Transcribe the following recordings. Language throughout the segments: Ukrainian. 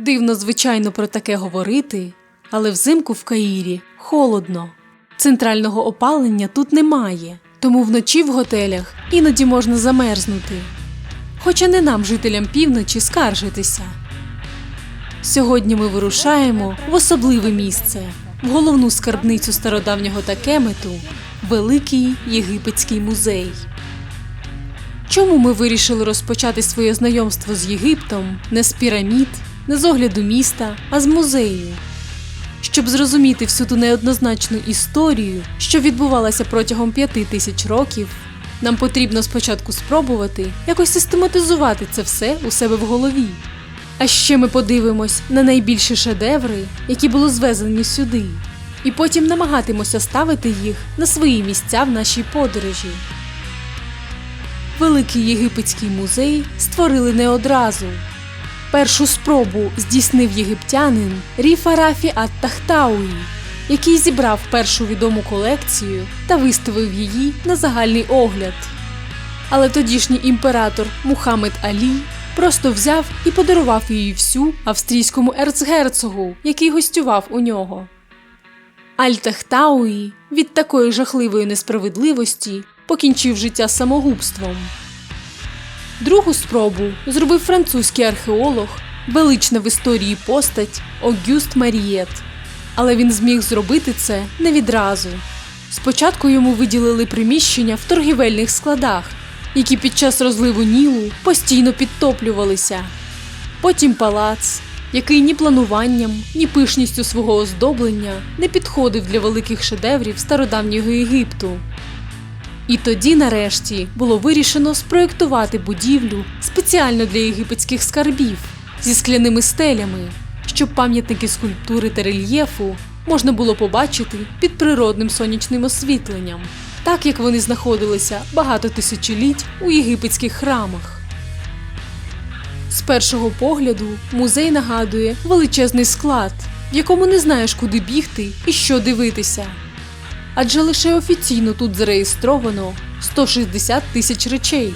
Дивно, звичайно, про таке говорити, але взимку в Каїрі холодно. Центрального опалення тут немає, тому вночі в готелях іноді можна замерзнути. Хоча не нам, жителям півночі, скаржитися. Сьогодні ми вирушаємо в особливе місце, в головну скарбницю стародавнього такемету Великий Єгипетський музей. Чому ми вирішили розпочати своє знайомство з Єгиптом не з пірамід, не з огляду міста, а з музею? Щоб зрозуміти всю ту неоднозначну історію, що відбувалася протягом п'яти тисяч років, нам потрібно спочатку спробувати якось систематизувати це все у себе в голові. А ще ми подивимось на найбільші шедеври, які були звезені сюди, і потім намагатимося ставити їх на свої місця в нашій подорожі. Великий єгипетський музей створили не одразу. Першу спробу здійснив єгиптянин Ріфа Рафі ат-Тахтауї, який зібрав першу відому колекцію та виставив її на загальний огляд. Але тодішній імператор Мухаммед Алі просто взяв і подарував її всю австрійському ерцгерцогу, який гостював у нього. Аль-Тахтауї від такої жахливої несправедливості покінчив життя самогубством. Другу спробу зробив французький археолог, велична в історії постать Огюст Марієт. Але він зміг зробити це не відразу. Спочатку йому виділили приміщення в торгівельних складах, які під час розливу Нілу постійно підтоплювалися. Потім палац, який ні плануванням, ні пишністю свого оздоблення не підходив для великих шедеврів стародавнього Єгипту. І тоді, нарешті, було вирішено спроєктувати будівлю спеціально для єгипетських скарбів зі скляними стелями, щоб пам'ятники скульптури та рельєфу можна було побачити під природним сонячним освітленням, так як вони знаходилися багато тисячоліть у єгипетських храмах. З першого погляду музей нагадує величезний склад, в якому не знаєш, куди бігти і що дивитися. Адже лише офіційно тут зареєстровано 160 тисяч речей.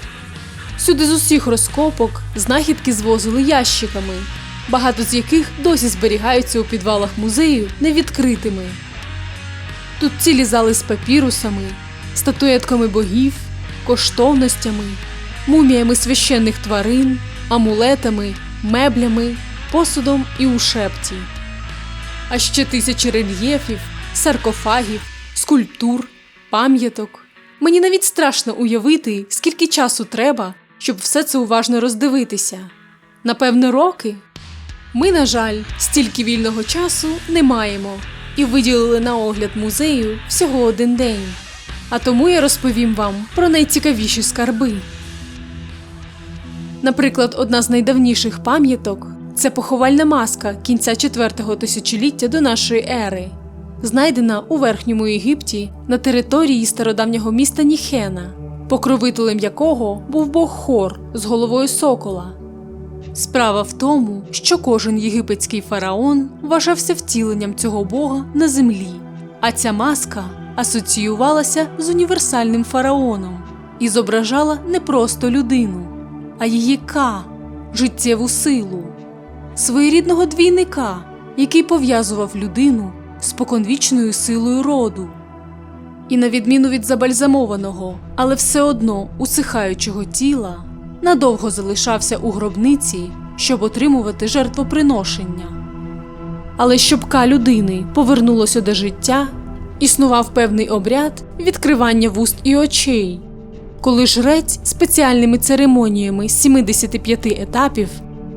Сюди з усіх розкопок знахідки звозили ящиками, багато з яких досі зберігаються у підвалах музею невідкритими. Тут цілі зали з папірусами, статуетками богів, коштовностями, муміями священних тварин, амулетами, меблями, посудом і у шепті. А ще тисячі рельєфів, саркофагів, скульптур, пам'яток. Мені навіть страшно уявити, скільки часу треба, щоб все це уважно роздивитися. Напевно, роки. Ми, на жаль, стільки вільного часу не маємо і виділили на огляд музею всього один день. А тому я розповім вам про найцікавіші скарби. Наприклад, одна з найдавніших пам'яток це поховальна маска кінця 4-го тисячоліття до нашої ери, знайдена у верхньому Єгипті на території стародавнього міста Ніхена, покровителем якого був бог Хор з головою сокола. Справа в тому, що кожен єгипетський фараон вважався втіленням цього бога на землі, а ця маска асоціювалася з універсальним фараоном і зображала не просто людину, а її ка життєву силу, своєрідного двійника, який пов'язував людину з поконвічною силою роду. І на відміну від забальзамованого, але все одно усихаючого тіла, надовго залишався у гробниці, щоб отримувати жертвоприношення. Але щоб ка людини повернулося до життя, існував певний обряд відкривання вуст і очей, коли жрець спеціальними церемоніями з 75 етапів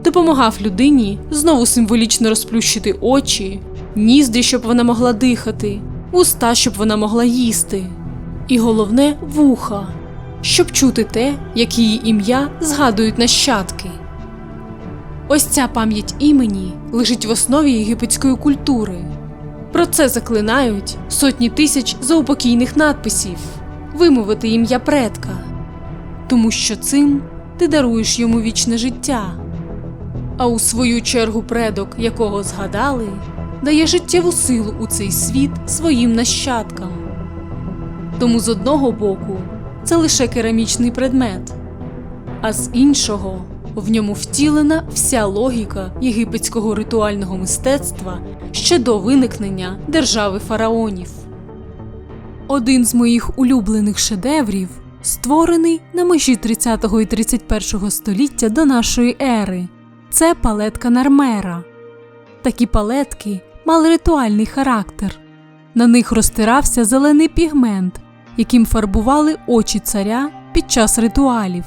допомагав людині знову символічно розплющити очі, ніздрі, щоб вона могла дихати, уста, щоб вона могла їсти, і головне вуха, щоб чути те, як її ім'я згадують нащадки. Ось ця пам'ять імені лежить в основі єгипетської культури. Про це заклинають сотні тисяч заупокійних надписів вимовити ім'я предка, тому що цим ти даруєш йому вічне життя. А у свою чергу предок, якого згадали, дає життєву силу у цей світ своїм нащадкам. Тому з одного боку це лише керамічний предмет, а з іншого В ньому втілена вся логіка єгипетського ритуального мистецтва ще до виникнення держави фараонів. Один з моїх улюблених шедеврів створений на межі 30 і 31 століття до нашої ери. Це палетка Нармера. Такі палетки мали ритуальний характер. На них розтирався зелений пігмент, яким фарбували очі царя під час ритуалів.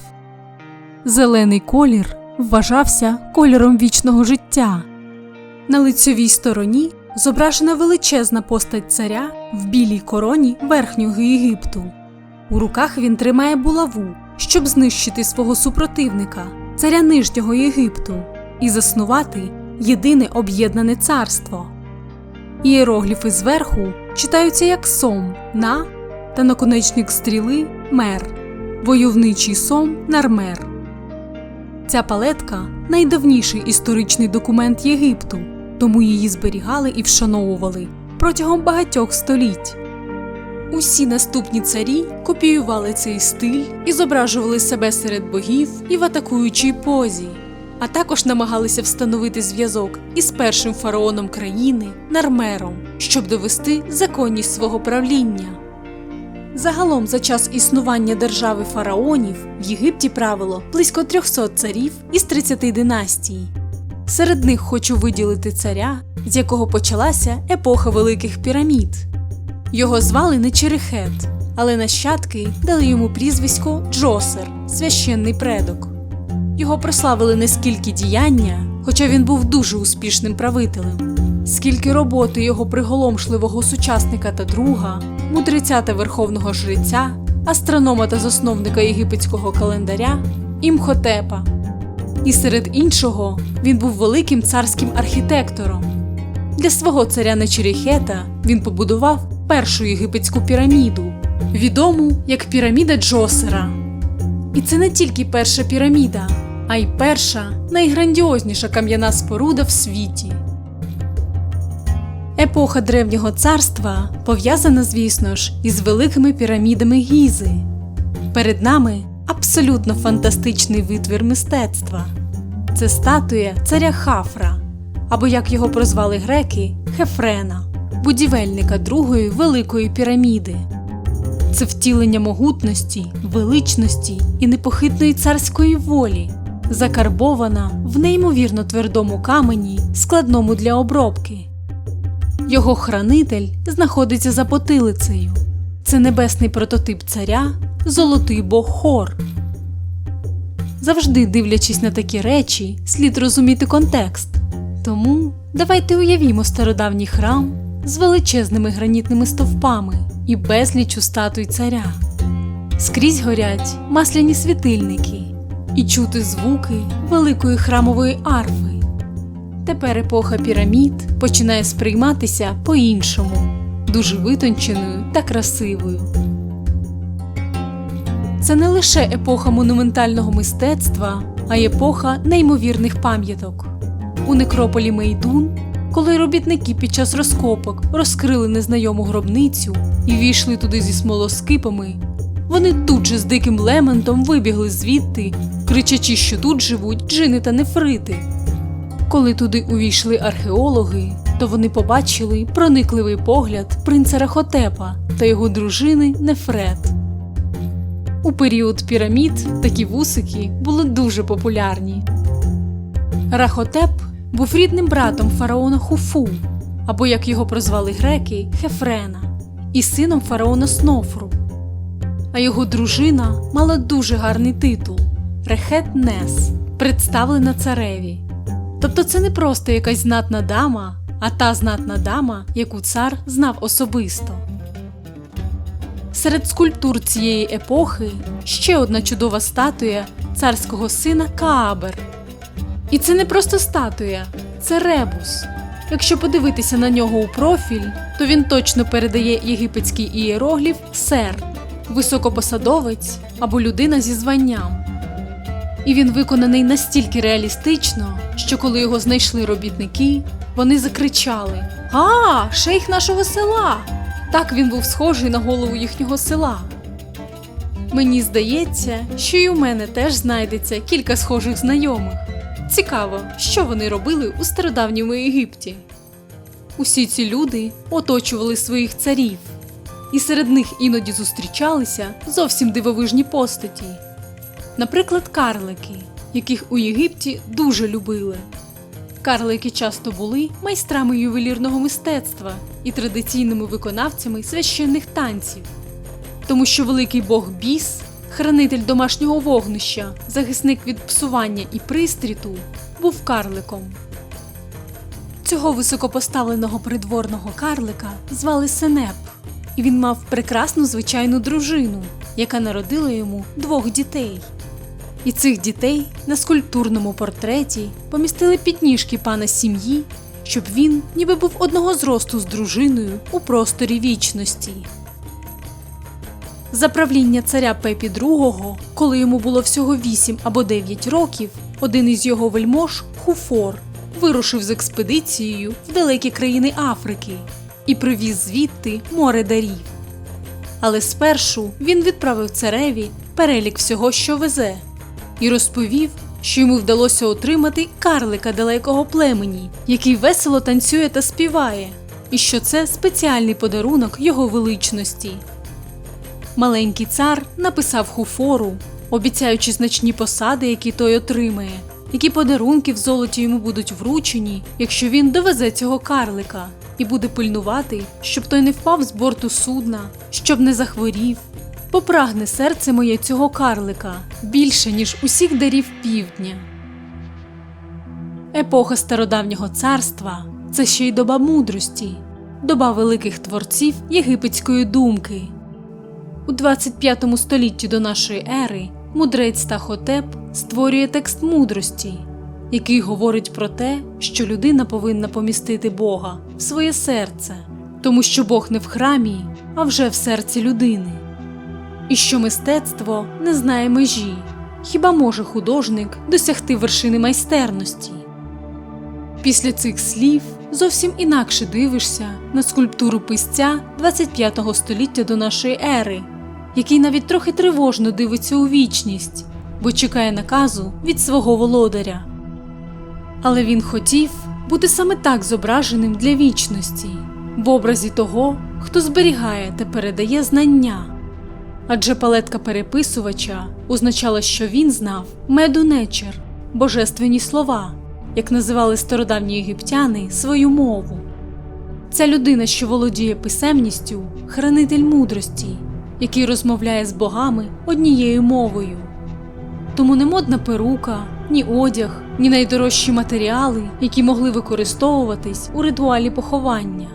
Зелений колір вважався кольором вічного життя. На лицьовій стороні зображена величезна постать царя в білій короні верхнього Єгипту. У руках він тримає булаву, щоб знищити свого супротивника, царя нижнього Єгипту, і заснувати єдине об'єднане царство. Ієрогліфи зверху читаються як сом на та наконечник стріли мер, войовничий сом нармер. Ця палетка найдавніший історичний документ Єгипту, тому її зберігали і вшановували протягом багатьох століть. Усі наступні царі копіювали цей стиль і зображували себе серед богів і в атакуючій позі, а також намагалися встановити зв'язок із першим фараоном країни Нармером, щоб довести законність свого правління. Загалом за час існування держави фараонів в Єгипті правило близько 300 царів із 30 династій. Серед них хочу виділити царя, з якого почалася епоха великих пірамід. Його звали не Черехет, але нащадки дали йому прізвисько Джосер, священний предок. Його прославили не скільки діяння, хоча він був дуже успішним правителем, скільки роботи його приголомшливого сучасника та друга, мудреця та верховного жреця, астронома та засновника єгипетського календаря Імхотепа. І серед іншого він був великим царським архітектором. Для свого царя Нечерехета він побудував першу єгипетську піраміду, відому як піраміда Джосера. І це не тільки перша піраміда, а й перша найграндіозніша кам'яна споруда в світі. Епоха древнього царства пов'язана, звісно ж, із великими пірамідами Гізи. Перед нами абсолютно фантастичний витвір мистецтва. Це статуя царя Хафра, або як його прозвали греки Хефрена, будівельника другої великої піраміди. Це втілення могутності, величності і непохитної царської волі, закарбована в неймовірно твердому камені, складному для обробки. Його хранитель знаходиться за потилицею. Це небесний прототип царя, золотий бог Хор. Завжди дивлячись на такі речі, слід розуміти контекст. Тому давайте уявімо стародавній храм з величезними гранітними стовпами і безлічу статуй царя. Скрізь горять масляні світильники і чути звуки великої храмової арфи. Тепер епоха пірамід починає сприйматися по-іншому, дуже витонченою та красивою. Це не лише епоха монументального мистецтва, а й епоха неймовірних пам'яток. У некрополі Мейдун, коли робітники під час розкопок розкрили незнайому гробницю і війшли туди зі смолоскипами, вони тут же з диким лементом вибігли звідти, кричачи, що тут живуть джини та нефрити. Коли туди увійшли археологи, то вони побачили проникливий погляд принца Рахотепа та його дружини Нефрет. У період пірамід такі вусики були дуже популярні. Рахотеп був рідним братом фараона Хуфу, або як його прозвали греки Хефрена, і сином фараона Снофру. А його дружина мала дуже гарний титул Рехет Нес, представлена цареві. Тобто це не просто якась знатна дама, а та знатна дама, яку цар знав особисто. Серед скульптур цієї епохи ще одна чудова статуя царського сина Каабер. І це не просто статуя, це ребус. Якщо подивитися на нього у профіль, то він точно передає єгипетський ієрогліф сер, високопосадовець або людина зі званням. І він виконаний настільки реалістично, що коли його знайшли робітники, вони закричали: А, шейх нашого села! Так він був схожий на голову їхнього села. Мені здається, що й у мене теж знайдеться кілька схожих знайомих. Цікаво, що вони робили у стародавньому Єгипті. Усі ці люди оточували своїх царів, і серед них іноді зустрічалися зовсім дивовижні постаті. Наприклад, карлики, яких у Єгипті дуже любили. Карлики часто були майстрами ювелірного мистецтва і традиційними виконавцями священних танців, тому що великий бог біс, хранитель домашнього вогнища, захисник від псування і пристріту, був карликом. Цього високопоставленого придворного карлика звали Сенеп, і він мав прекрасну звичайну дружину, яка народила йому двох дітей. І цих дітей на скульптурному портреті помістили підніжки пана сім'ї, щоб він ніби був одного зросту з дружиною у просторі вічності. За правління царя Пепі II, коли йому було всього 8 або 9 років, один із його вельмож, Хуфор, вирушив з експедицією в далекі країни Африки і привіз звідти море дарів. Але спершу він відправив цареві перелік всього, що везе, і розповів, що йому вдалося отримати карлика далекого племені, який весело танцює та співає, і що це спеціальний подарунок його величності. Маленький цар написав Хуфору, обіцяючи значні посади, які той отримає, які подарунки в золоті йому будуть вручені, якщо він довезе цього карлика і буде пильнувати, щоб той не впав з борту судна, щоб не захворів. Попрагне серце моє цього карлика більше, ніж усіх дарів півдня. Епоха стародавнього царства це ще й доба мудрості, доба великих творців єгипетської думки. У 25 столітті до нашої ери мудрець Тахотеп створює текст мудрості, який говорить про те, що людина повинна помістити Бога в своє серце, тому що Бог не в храмі, а вже в серці людини, і що мистецтво не знає межі, хіба може художник досягти вершини майстерності. Після цих слів зовсім інакше дивишся на скульптуру писця 25 століття до нашої ери, який навіть трохи тривожно дивиться у вічність, бо чекає наказу від свого володаря. Але він хотів бути саме так зображеним для вічності, в образі того, хто зберігає та передає знання. Адже палетка переписувача означала, що він знав медунечер, божественні слова, як називали стародавні єгиптяни свою мову. Ця людина, що володіє писемністю, хранитель мудрості, який розмовляє з богами однією мовою. Тому не модна перука, ні одяг, ні найдорожчі матеріали, які могли використовуватись у ритуалі поховання.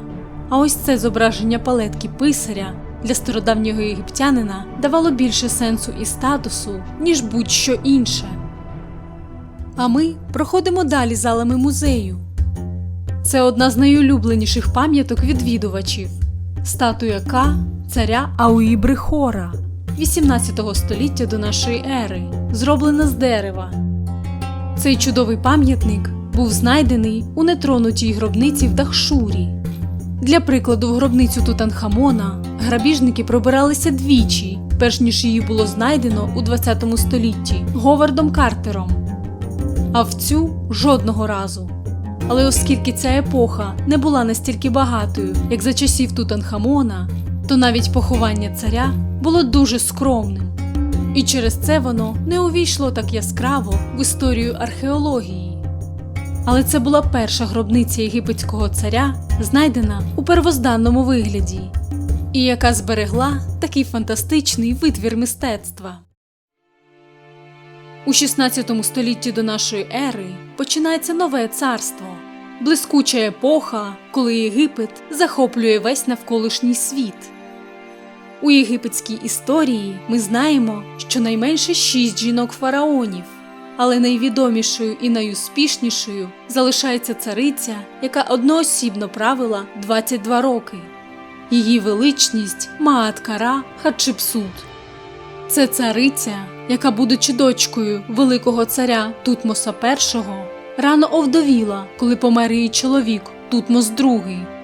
А ось це зображення палетки писаря для стародавнього єгиптянина давало більше сенсу і статусу, ніж будь-що інше. А ми проходимо далі залами музею. Це одна з найулюбленіших пам'яток відвідувачів статуя К царя Ауїбри Хора 18 століття до нашої ери, зроблена з дерева. Цей чудовий пам'ятник був знайдений у нетронутій гробниці в Дахшурі. Для прикладу, в гробницю Тутанхамона грабіжники пробиралися двічі, перш ніж її було знайдено у 20 столітті Говардом Картером, а в цю жодного разу. Але оскільки ця епоха не була настільки багатою, як за часів Тутанхамона, то навіть поховання царя було дуже скромним. І через це воно не увійшло так яскраво в історію археології. Але це була перша гробниця єгипетського царя, знайдена у первозданному вигляді, і яка зберегла такий фантастичний витвір мистецтва. У 16 столітті до нашої ери починається нове царство, блискуча епоха, коли Єгипет захоплює весь навколишній світ. У єгипетській історії ми знаємо, що найменше шість жінок-фараонів, але найвідомішою і найуспішнішою залишається цариця, яка одноосібно правила 22 роки. Її величність Маат-Кара Хатшепсут. Це цариця, яка, будучи дочкою великого царя Тутмоса І, рано овдовіла, коли помер її чоловік Тутмос II,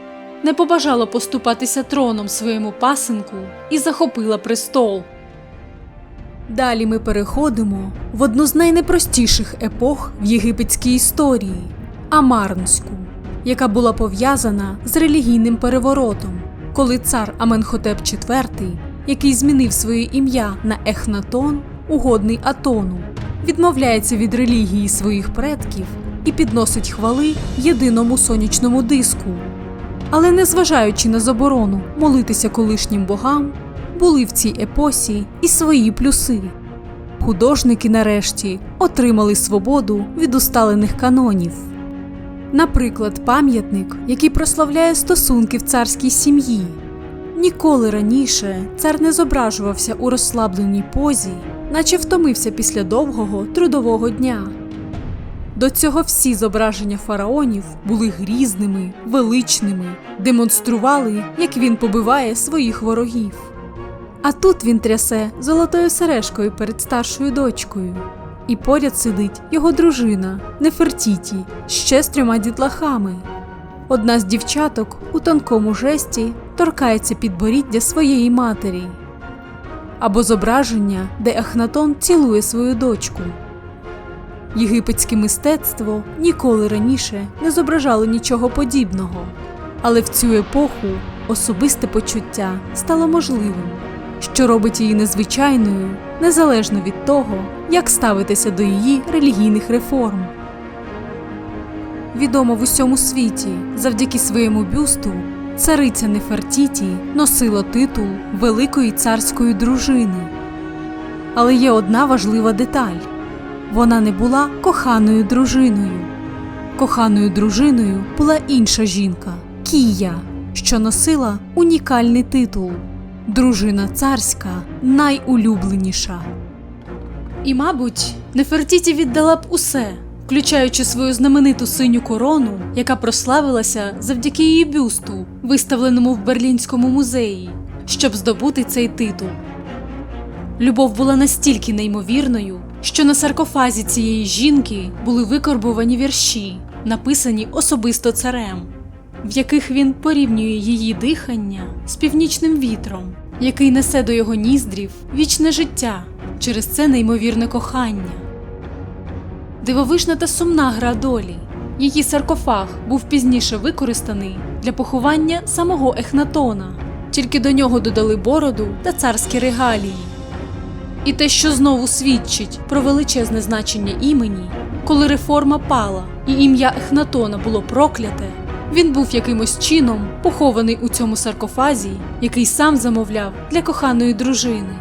не побажала поступатися троном своєму пасенку і захопила престол. Далі ми переходимо в одну з найнепростіших епох в єгипетській історії Амарнську, яка була пов'язана з релігійним переворотом, коли цар Аменхотеп IV, який змінив своє ім'я на Ехнатон, угодний Атону, відмовляється від релігії своїх предків і підносить хвали єдиному сонячному диску. Але незважаючи на заборону молитися колишнім богам, були в цій епосі і свої плюси. Художники нарешті отримали свободу від усталених канонів. Наприклад, пам'ятник, який прославляє стосунки в царській сім'ї. Ніколи раніше цар не зображувався у розслабленій позі, наче втомився після довгого трудового дня. До цього всі зображення фараонів були грізними, величними, демонстрували, як він побиває своїх ворогів. А тут він трясе золотою сережкою перед старшою дочкою. І поряд сидить його дружина Нефертіті ще з трьома дітлахами. Одна з дівчаток у тонкому жесті торкається підборіддя своєї матері. Або зображення, де Ахнатон цілує свою дочку. Єгипетське мистецтво ніколи раніше не зображало нічого подібного, але в цю епоху особисте почуття стало можливим, що робить її незвичайною, незалежно від того, як ставитися до її релігійних реформ. Відомо в усьому світі завдяки своєму бюсту цариця Нефертіті носила титул Великої царської дружини. Але є одна важлива деталь вона не була коханою дружиною. Коханою дружиною була інша жінка Кія, що носила унікальний титул Дружина царська найулюбленіша. І, мабуть, Нефертіті віддала б усе, включаючи свою знамениту синю корону, яка прославилася завдяки її бюсту, виставленому в Берлінському музеї, щоб здобути цей титул. Любов була настільки неймовірною, що на саркофазі цієї жінки були викорбувані вірші, написані особисто царем, в яких він порівнює її дихання з північним вітром, який несе до його ніздрів вічне життя через це неймовірне кохання. Дивовижна та сумна гра долі. Її саркофаг був пізніше використаний для поховання самого Ехнатона, тільки до нього додали бороду та царські регалії. І те, що знову свідчить про величезне значення імені, коли реформа пала і ім'я Ехнатона було прокляте, він був якимось чином похований у цьому саркофазі, який сам замовляв для коханої дружини.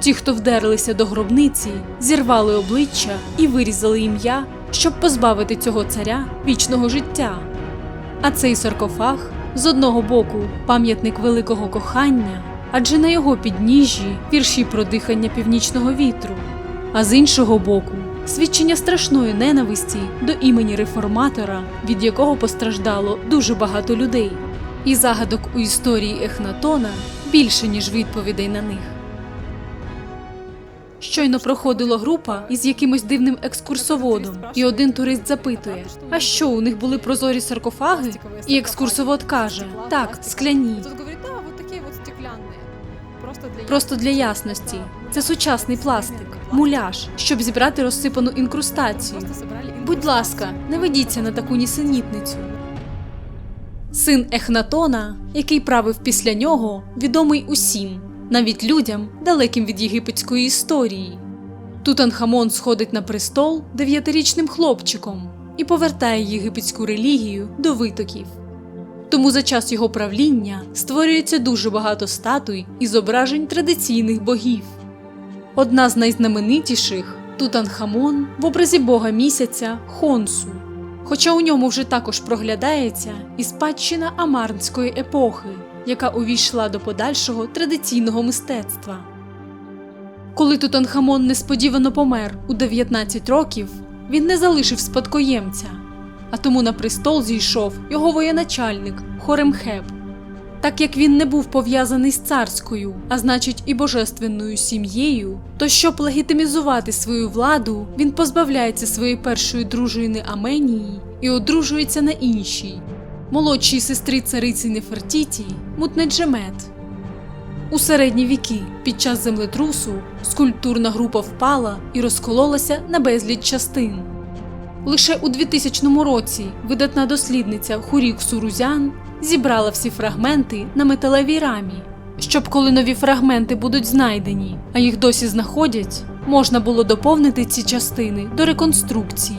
Ті, хто вдерлися до гробниці, зірвали обличчя і вирізали ім'я, щоб позбавити цього царя вічного життя. А цей саркофаг з одного боку пам'ятник великого кохання, адже на його підніжжі вірші про дихання північного вітру, а з іншого боку свідчення страшної ненависті до імені реформатора, від якого постраждало дуже багато людей, і загадок у історії Ехнатона більше ніж відповідей на них. Щойно проходила група із якимось дивним екскурсоводом, і один турист запитує: а що у них були прозорі саркофаги? І екскурсовод каже: так, скляні. Просто для ясності. Це сучасний пластик, муляж, щоб зібрати розсипану інкрустацію. Будь ласка, не ведіться на таку нісенітницю. Син Ехнатона, який правив після нього, відомий усім, навіть людям, далеким від єгипетської історії. Тутанхамон сходить на престол дев'ятирічним хлопчиком і повертає єгипетську релігію до витоків. Тому за час його правління створюється дуже багато статуй і зображень традиційних богів. Одна з найзнаменитіших Тутанхамон в образі бога місяця Хонсу. Хоча у ньому вже також проглядається і спадщина амарнської епохи, яка увійшла до подальшого традиційного мистецтва. Коли Тутанхамон несподівано помер у 19 років, він не залишив спадкоємця, а тому на престол зійшов його воєначальник Хоремхеб. Так як він не був пов'язаний з царською, а значить і божественною сім'єю, то щоб легітимізувати свою владу, він позбавляється своєї першої дружини Аменії і одружується на іншій, молодшій сестрі цариці Нефертіті Мутнеджемет. У середні віки під час землетрусу скульптурна група впала і розкололася на безліч частин. Лише у 2000 році видатна дослідниця Хурік Сурузян зібрала всі фрагменти на металевій рамі, щоб коли нові фрагменти будуть знайдені, а їх досі знаходять, можна було доповнити ці частини до реконструкції.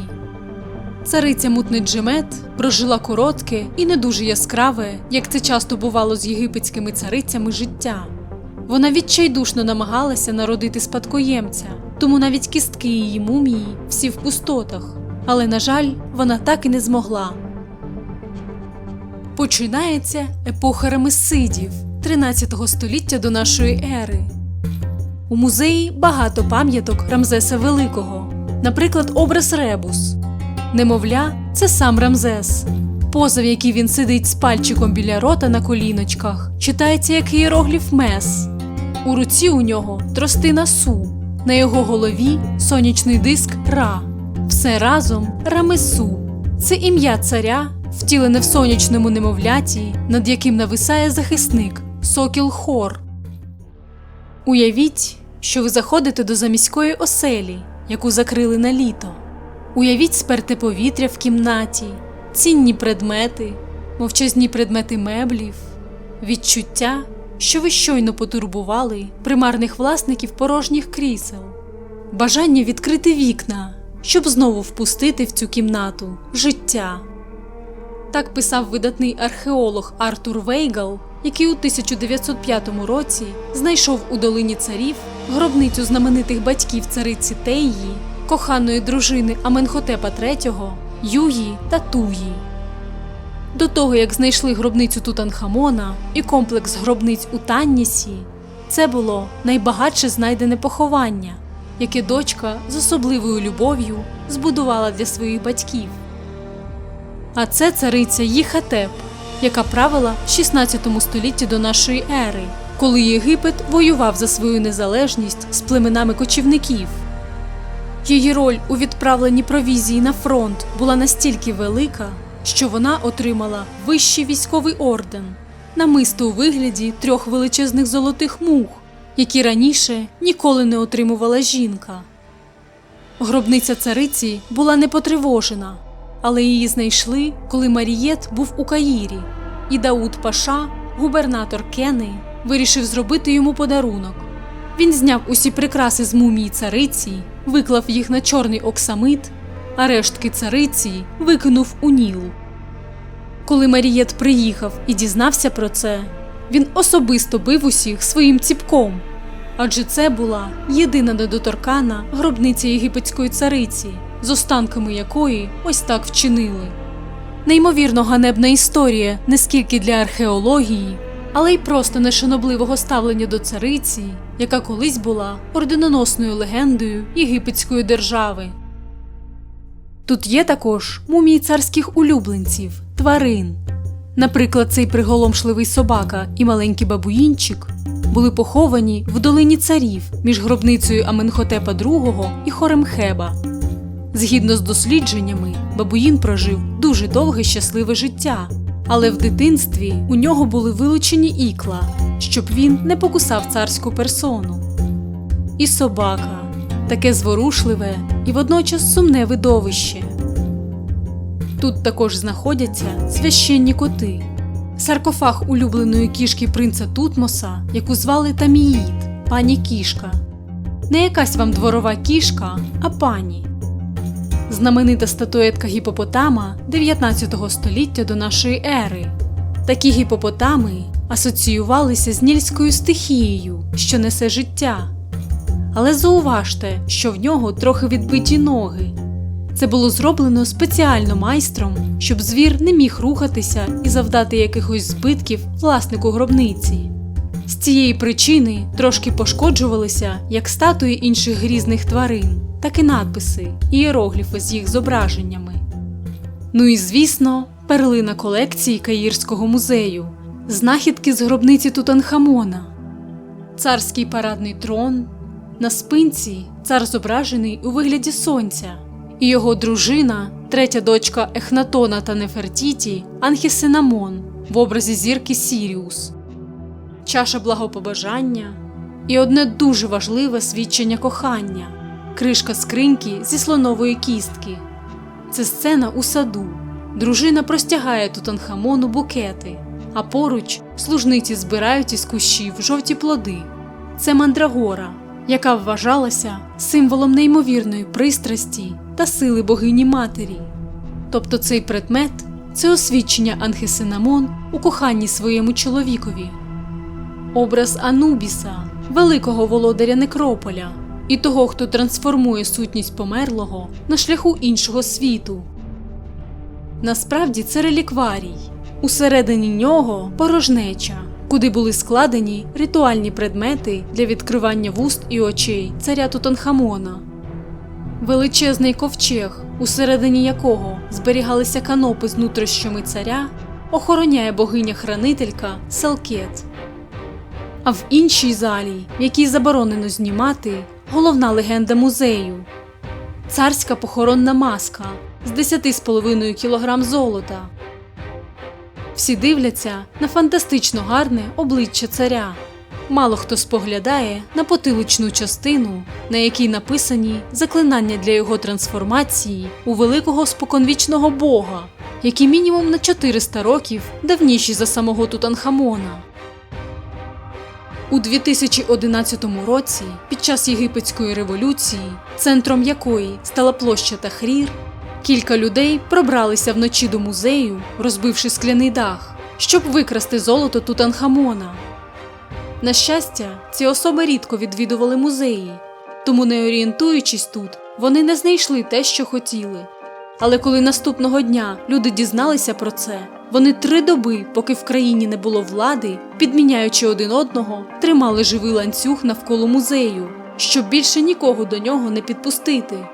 Цариця Мутнеджемет прожила коротке і не дуже яскраве, як це часто бувало з єгипетськими царицями життя. Вона відчайдушно намагалася народити спадкоємця, тому навіть кістки її мумії всі в пустотах. Але, на жаль, вона так і не змогла. Починається епоха ремесидів 13 століття до нашої ери. У музеї багато пам'яток Рамзеса Великого, наприклад, образ Ребус. Немовля це сам Рамзес. Поза, в якій він сидить з пальчиком біля рота на коліночках, читається як іерогліф Мес. У руці у нього тростина Су, на його голові сонячний диск Ра. Все разом Рамесу. Це ім'я царя, втілене в сонячному немовляті, над яким нависає захисник Сокіл Хор. Уявіть, що ви заходите до заміської оселі, яку закрили на літо. Уявіть сперте повітря в кімнаті, цінні предмети, мовчазні предмети меблів, відчуття, що ви щойно потурбували примарних власників порожніх крісел, бажання відкрити вікна, щоб знову впустити в цю кімнату життя. Так писав видатний археолог Артур Вейгал, який у 1905 році знайшов у долині царів гробницю знаменитих батьків цариці Теї, коханої дружини Аменхотепа III, Юї та Туї. До того, як знайшли гробницю Тутанхамона і комплекс гробниць у Таннісі, це було найбагатше знайдене поховання, яке дочка з особливою любов'ю збудувала для своїх батьків. А це цариця Їхатеп, яка правила в 16 столітті до нашої ери, коли Єгипет воював за свою незалежність з племенами кочівників. Її роль у відправленні провізії на фронт була настільки велика, що вона отримала вищий військовий орден, намисто у вигляді трьох величезних золотих мух, які раніше ніколи не отримувала жінка. Гробниця цариці була не потривожена, але її знайшли, коли Марієт був у Каїрі, і Дауд Паша, губернатор Кени, вирішив зробити йому подарунок. Він зняв усі прикраси з мумії цариці, виклав їх на чорний оксамит, а рештки цариці викинув у Ніл. Коли Марієт приїхав і дізнався про це, він особисто бив усіх своїм ціпком, адже це була єдина недоторкана гробниця єгипетської цариці, з останками якої ось так вчинили. Неймовірно ганебна історія не скільки для археології, але й просто нешанобливого ставлення до цариці, яка колись була орденоносною легендою єгипетської держави. Тут є також мумії царських улюбленців, тварин. Наприклад, цей приголомшливий собака і маленький бабуїнчик були поховані в долині царів між гробницею Аменхотепа II і Хоремхеба. Згідно з дослідженнями, бабуїн прожив дуже довге щасливе життя, але в дитинстві у нього були вилучені ікла, щоб він не покусав царську персону. І собака таке зворушливе і водночас сумне видовище. Тут також знаходяться священні коти, саркофаг улюбленої кішки принца Тутмоса, яку звали Таміїд, пані кішка. Не якась вам дворова кішка, а пані. Знаменита статуетка гіпопотама 19 століття до нашої ери. Такі гіпопотами асоціювалися з нільською стихією, що несе життя. Але зауважте, що в нього трохи відбиті ноги. Це було зроблено спеціально майстром, щоб звір не міг рухатися і завдати якихось збитків власнику гробниці. З цієї причини трошки пошкоджувалися як статуї інших грізних тварин, так і надписи, ієрогліфи з їх зображеннями. Ну і звісно, перлина колекції Каїрського музею, знахідки з гробниці Тутанхамона, царський парадний трон. На спинці цар зображений у вигляді сонця, і його дружина, третя дочка Ехнатона та Нефертіті, Анхісинамон в образі зірки Сіріус. чаша благопобажання і одне дуже важливе свідчення кохання кришка скриньки зі слонової кістки. Це сцена у саду. Дружина простягає Тутанхамону букети, а поруч служниці збирають із кущів жовті плоди. Це мандрагора, яка вважалася символом неймовірної пристрасті та сили богині матері. Тобто цей предмет це освідчення Анхесинамон у коханні своєму чоловікові. Образ Анубіса, великого володаря Некрополя, і того, хто трансформує сутність померлого на шляху іншого світу. Насправді це релікварій. Усередині нього порожнеча, куди були складені ритуальні предмети для відкривання вуст і очей царя Тутанхамона. Величезний ковчег, усередині якого зберігалися канопи з нутрощами царя, охороняє богиня-хранителька Селкет. А в іншій залі, в якій заборонено знімати, головна легенда музею царська похоронна маска з 10,5 кг золота. Всі дивляться на фантастично гарне обличчя царя. Мало хто споглядає на потиличну частину, на якій написані заклинання для його трансформації у великого споконвічного бога, які мінімум на 400 років давніші за самого Тутанхамона. У 2011 році, під час єгипетської революції, центром якої стала площа Тахрір, кілька людей пробралися вночі до музею, розбивши скляний дах, щоб викрасти золото Тутанхамона. На щастя, ці особи рідко відвідували музеї, тому, не орієнтуючись тут, вони не знайшли те, що хотіли. Але коли наступного дня люди дізналися про це, вони три доби, поки в країні не було влади, підміняючи один одного, тримали живий ланцюг навколо музею, щоб більше нікого до нього не підпустити.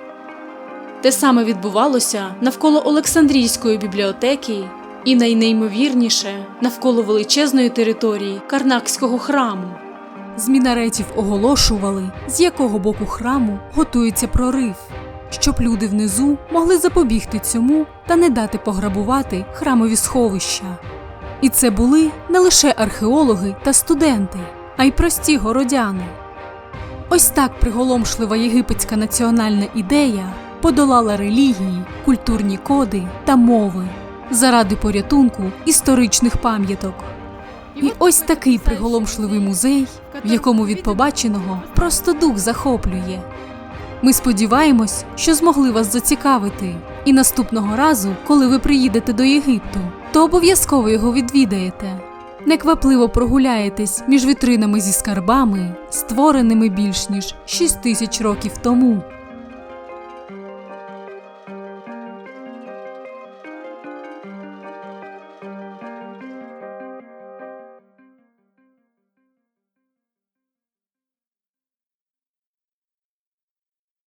Те саме відбувалося навколо Олександрійської бібліотеки і найнеймовірніше навколо величезної території Карнакського храму. З мінаретів оголошували, з якого боку храму готується прорив, щоб люди внизу могли запобігти цьому та не дати пограбувати храмові сховища. І це були не лише археологи та студенти, а й прості городяни. Ось так приголомшлива єгипетська національна ідея подолала релігії, культурні коди та мови заради порятунку історичних пам'яток. І ось такий приголомшливий музей, в якому від побаченого просто дух захоплює. Ми сподіваємось, що змогли вас зацікавити. І наступного разу, коли ви приїдете до Єгипту, то обов'язково його відвідаєте. Неквапливо прогуляєтесь між вітринами зі скарбами, створеними більш ніж 6 тисяч років тому.